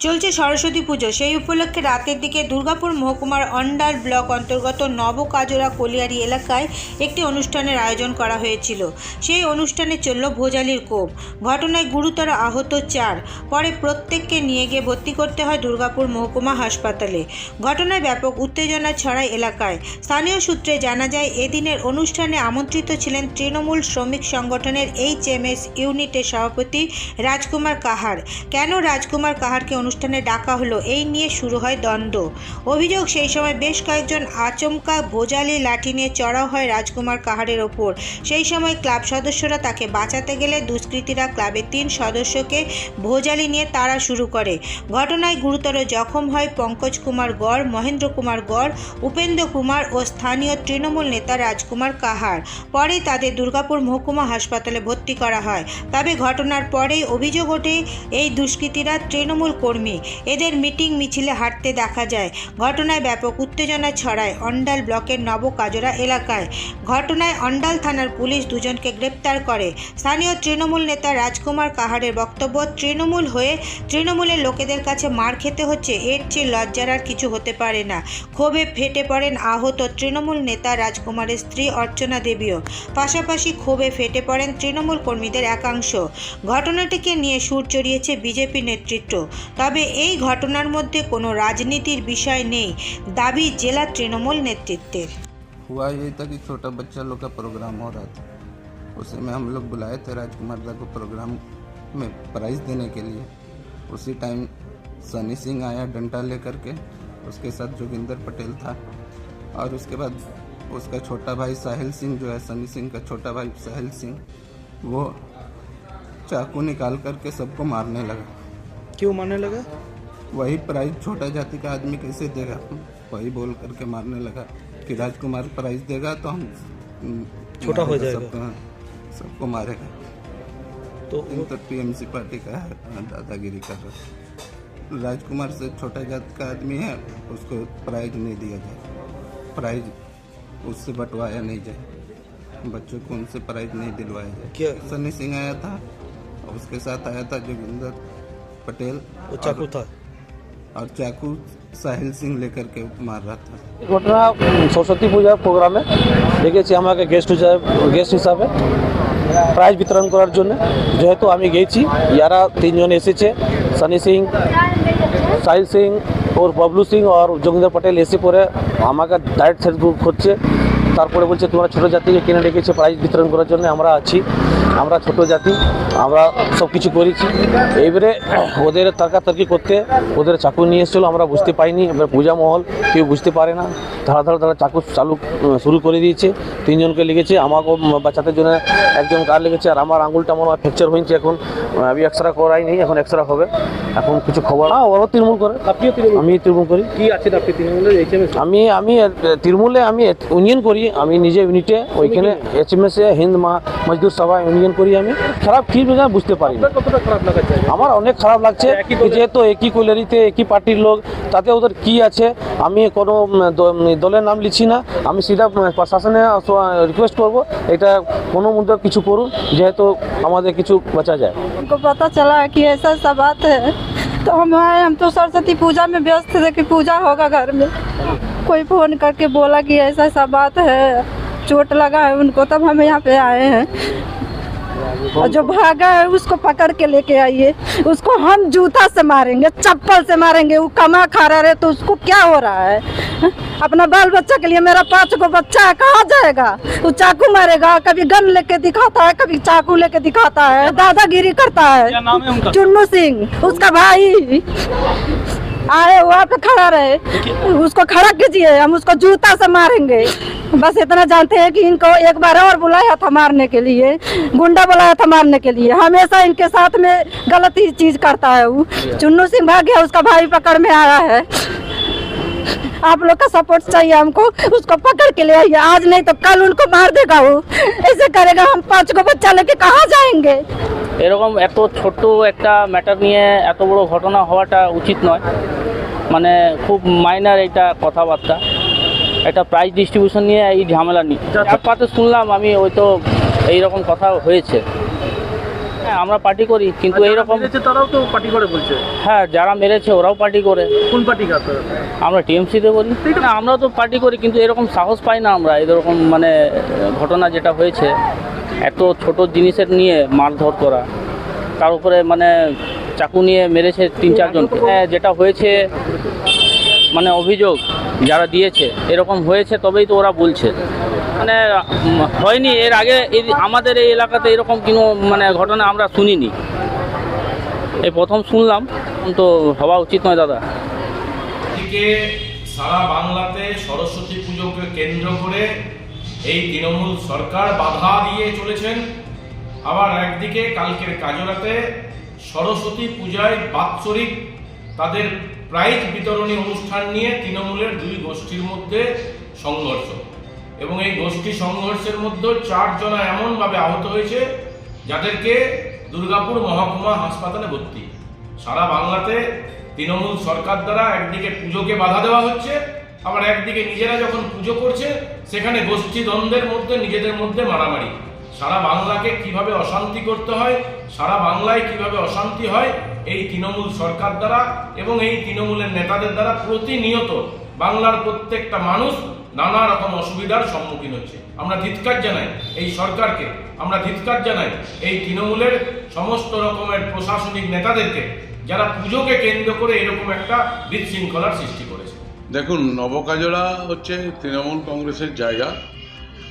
চলছে সরস্বতী পুজো। সেই উপলক্ষে রাতের দিকে দুর্গাপুর মহকুমার অন্ডাল ব্লক অন্তর্গত নবকাজরা কলিয়ারি এলাকায় একটি অনুষ্ঠানের আয়োজন করা হয়েছিল। সেই অনুষ্ঠানে চলল ভোজালির কোপ। ঘটনায় গুরুতর আহত চার। পরে প্রত্যেককে নিয়ে গিয়ে ভর্তি করতে হয় দুর্গাপুর মহকুমা হাসপাতালে। ঘটনায় ব্যাপক উত্তেজনা ছড়ায় এলাকায়। স্থানীয় সূত্রে জানা যায়, এদিনের অনুষ্ঠানে আমন্ত্রিত ছিলেন তৃণমূল শ্রমিক সংগঠনের এইচ এম এস ইউনিটের সভাপতি রাজকুমার কাহার। কেন রাজকুমার কাহারকে অনুষ্ঠানে ডাকা হলো। এই নিয়ে শুরু হয় দ্বন্দ্ব। অভিযোগ, সেই সময় বেশ কয়েকজন আচমকা ভোজালি লাঠি নিয়ে চড়াও হয় রাজকুমার কাহারের ওপর। সেই সময় ক্লাব সদস্যরা তাকে বাঁচাতে গেলে দুষ্কৃতীরা ক্লাবের তিন সদস্যকে ভোজালি নিয়ে তাড়া শুরু করে। ঘটনায় গুরুতর জখম হয় পঙ্কজ কুমার গড়, মহেন্দ্র কুমার গড়, উপেন্দ্র কুমার ও স্থানীয় তৃণমূল নেতা রাজকুমার কাহার। পরে তাদের দুর্গাপুর মহকুমা হাসপাতালে ভর্তি করা হয়। তবে ঘটনার পরেই অভিযোগ ওঠে, এই দুষ্কৃতীরা তৃণমূল কর্মী এদের মিটিং মিছিলে হাঁটতে দেখা যায়। ঘটনায় ব্যাপক উত্তেজনা ছড়ায় অন্ডাল ব্লকের নবকাজরা এলাকায়। ঘটনায় অন্ডাল থানার পুলিশ দুজনকে গ্রেপ্তার করে। স্থানীয় তৃণমূল নেতা রাজকুমার কাহারের বক্তব্য, তৃণমূল হয়ে তৃণমূলের লোকেদের কাছে মার খেতে হচ্ছে, এর চেয়ে লজ্জার আর কিছু হতে পারে না। ক্ষোভে ফেটে পড়েন আহত তৃণমূল নেতা রাজকুমারের স্ত্রী অর্চনা দেবীও। পাশাপাশি ক্ষোভে ফেটে পড়েন তৃণমূল কর্মীদের একাংশ। ঘটনাটিকে নিয়ে সুর চড়িয়েছে বিজেপি নেতৃত্ব। তবে এই ঘটনার মধ্যে কোনো রাজনীতির বিষয় নেই দাবি জেলা তৃণমূল নেতৃত্বের हुआ ये था कि छोटा बच्चा लोग का प्रोग्राम हो रहा था उसी में हम लोग बुलाए थे राजकुमार दा को प्रोग्राम में प्राइज़ देने के लिए उसी टाइम सनी सिंह आया डंडा लेकर के उसके साथ जोगिंदर पटेल था और उसके बाद उसका छोटा भाई साहिल सिंह जो है सनी सिंह का छोटा भाई साहिल सिंह वो चाकू निकाल करके सबको मारने लगा क्यों मारने लगा? वही प्राइज छोटा जाति का आदमी कैसे देगा? वही बोल करके मारने लगा। कि राजकुमार प्राइज देगा तो हम हम्म, छोटा हो जाएगा। सबको, सबको मारेगा। तो इन तो टीएमसी पार्टी का है हाँ, दादागिरी कर रहा राजकुमार से छोटा जात का आदमी है उसको प्राइज नहीं दिया जाए। प्राइज उससे बंटवाया नहीं जाए। बच्चों को उनसे प्राइज नहीं दिलवाया जाए। क्या? सनी सिंह आया था उसके साथ आया था जोगिंदर। पटेल वो चाकू और- था और चाकू साहिल सिंह लेकर के मार रहा था ঘটনা উম, সরস্বতী পূজার প্রোগ্রামে ডেকেছি আমাকে গেস্ট হিসাবে গেস্ট হিসাবে প্রাইজ বিতরণ করার জন্য যেহেতু আমি গেছি ইয়ারা তিনজন এসেছে সানি সিং সাহিল সিং ওর বাবলু সিং আর যোগিন্দর পটেল এসে পরে আমাকে ডাইরেক্ট সেট করছে তারপরে বলছে তোমরা ছোটো জাতিকে কিনে রেখেছে প্রাইজ বিতরণ করার জন্য আমরা আছি। আমরা ছোট জাতি আমরা সব কিছু করেছি। এইবারে ওদের তর্কাতর্কি করতে ওদের চাকু নিয়ে এসেছিল আমরা বুঝতে পাইনি। এবার পূজা মহল কেউ বুঝতে পারে না। ধারা ধারা তারা চাকু চালু শুরু করে দিয়েছে। তিনজনকে লেগেছে আমাকেও বাচ্চাদের জন্য একজন কার লেগেছে আর আমার আঙুলটা মনে হয় ফ্র্যাকচার হয়েছে এখন। আমি এক্সরা করাইনি এখন এক্সরা হবে। এখন কিছু খবর না ওরাও তৃণমূল করে। আপনিও তৃণমূল? আমি তৃণমূল করি। কি আছেন আপনি এইচএমএস আমি আমি তৃণমূলে আমি ইউনিয়ন করি। আমি নিজে ইউনিটে ওইখানে এইচএমএসে হিন্দ মা- মজদুর সভা ইউনিয়ন করি আমি খারাপ কি না বুঝতে পারি না। কতটা খারাপ লাগাচ্ছে আমার অনেক খারাপ লাগছে একই দলের- যেহেতু একই কোলারিতে একই পার্টির লোক তাতে ওদের কি আছে আমি কোনো উম, দ- উম, দলের নাম লিখছি না আমি সিধা উম, প্রশাসনে রিকোয়েস্ট করব এটা কোনো মুদ্রা কিছু করুন যেহেতু আমাদের কিছু বাঁচা যায় हमको पता चला है कि ऐसा ऐसा बात है तो हम आए हम तो सरस्वती पूजा में व्यस्त थे कि पूजा होगा घर में कोई फ़ोन करके बोला कि ऐसा ऐसा बात है चोट लगा है उनको तब हम यहाँ पे आए हैं। और जो भागा है उसको पकड़ के लेके आइए। उसको हम जूता से मारेंगे चप्पल से मारेंगे वो कमा खा रहा है तो उसको क्या हो रहा है? हाँ? अपना बाल बच्चा के लिए मेरा पाँच गो बच्चा है कहाँ जाएगा? वो चाकू मारेगा कभी गन लेके दिखाता है कभी चाकू लेके दिखाता है दादागिरी करता है। है चुन्नू सिंह उसका भाई। आए वहाँ पे खड़ा रहे। उसको खड़ा कीजिए, हम उसको जूता से मारेंगे। बस इतना जानते हैं कि इनको एक बार और बुलाया था मारने के लिए, गुंडा बुलाया था मारने के लिए। हमेशा इनके साथ में गलत ही चीज़ करता है वो। चुन्नू सिंह भाग गया, उसका भाई पकड़ में आया है। आप लोग का सपोर्ट चाहिए हमको, उसको पकड़ के ले आइए। आज नहीं तो कल उनको मार देगा वो। ऐसे करेगा, हम पाँच को बच्चा लेके कहाँ जाएँगे? এরকম এত ছোট্ট একটা ম্যাটার নিয়ে এত বড় ঘটনা হওয়াটা উচিত নয়। মানে খুব মাইনার এটা কথাবার্তা। একটা প্রাইজ ডিস্ট্রিবিউশন নিয়ে এই ঝামেলা নিই। যার পাতে শুনলাম আমি ওই তো এইরকম কথা হয়েছে। হ্যাঁ আমরা পার্টি করি কিন্তু এইরকম তারাও তো পার্টি করে বলছে। হ্যাঁ যারা মেরেছে ওরাও পার্টি করে। কোন পার্টি আমরা টিএমসিতে বলি। না আমরা তো পার্টি করি কিন্তু এরকম সাহস পাই না আমরা এরকম মানে ঘটনা যেটা হয়েছে। এত ছোট জিনিসের নিয়ে মারধর করা। তার উপরে মানে চাকু নিয়ে মেরেছে তিন চারজনকে হ্যাঁ যেটা হয়েছে মানে অভিযোগ যারা দিয়েছে, এরকম হয়েছে তবেই তো ওরা বলছে। মানে হয়নি, এর আগে আমাদের এই এলাকাতে এরকম কোনো মানে ঘটনা আমরা শুনিনি। এই প্রথম শুনলাম, তো হওয়া উচিত নয় দাদা। সারা বাংলাতে সরস্বতী পুজোকে কেন্দ্র করে এই তৃণমূল সরকার বাধা দিয়ে চলেছেন। আবার একদিকে কালকের কাজরাতে সরস্বতী পূজায় বাৎসরিক তাদের প্রাইজ বিতরণী অনুষ্ঠান নিয়ে তৃণমূলের দুই গোষ্ঠীর মধ্যে সংঘর্ষ। এবং এই গোষ্ঠী সংঘর্ষের মধ্যে চারজনা এমনভাবে আহত হয়েছে যাদেরকে দুর্গাপুর মহকুমা হাসপাতালে ভর্তি। সারা বাংলাতে তৃণমূল সরকার দ্বারা একদিকে পুজোকে বাধা দেওয়া হচ্ছে আবার একদিকে নিজেরা যখন পুজো করছে, সেখানে গোষ্ঠী দ্বন্দ্বের মধ্যে, নিজেদের মধ্যে মারামারি। সারা বাংলাকে কীভাবে অশান্তি করতে হয়, সারা বাংলায় কীভাবে অশান্তি হয়, এই তৃণমূল সরকার দ্বারা এবং এই তৃণমূলের নেতাদের দ্বারা প্রতিনিয়ত বাংলার প্রত্যেকটা মানুষ নানা রকম অসুবিধার সম্মুখীন হচ্ছে। আমরা ধিৎকার জানাই এই সরকারকে, আমরা ধিৎকার জানাই এই তৃণমূলের সমস্ত রকমের প্রশাসনিক নেতাদেরকে, যারা পুজোকে কেন্দ্র করে এরকম একটা বিশৃঙ্খলার সৃষ্টি দেখুন নবকাজরা হচ্ছে তৃণমূল কংগ্রেসের জায়গা।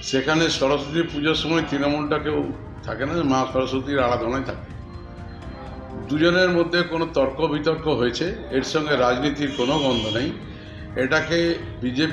সেখানে সরস্বতী পুজোর সময় তৃণমূলটা কেউ থাকে না, মা সরস্বতীর আরাধনায় থাকে। দুজনের মধ্যে কোনো তর্ক বিতর্ক হয়েছে, এর সঙ্গে রাজনীতির কোনো গন্ধ নেই। এটাকে বিজেপি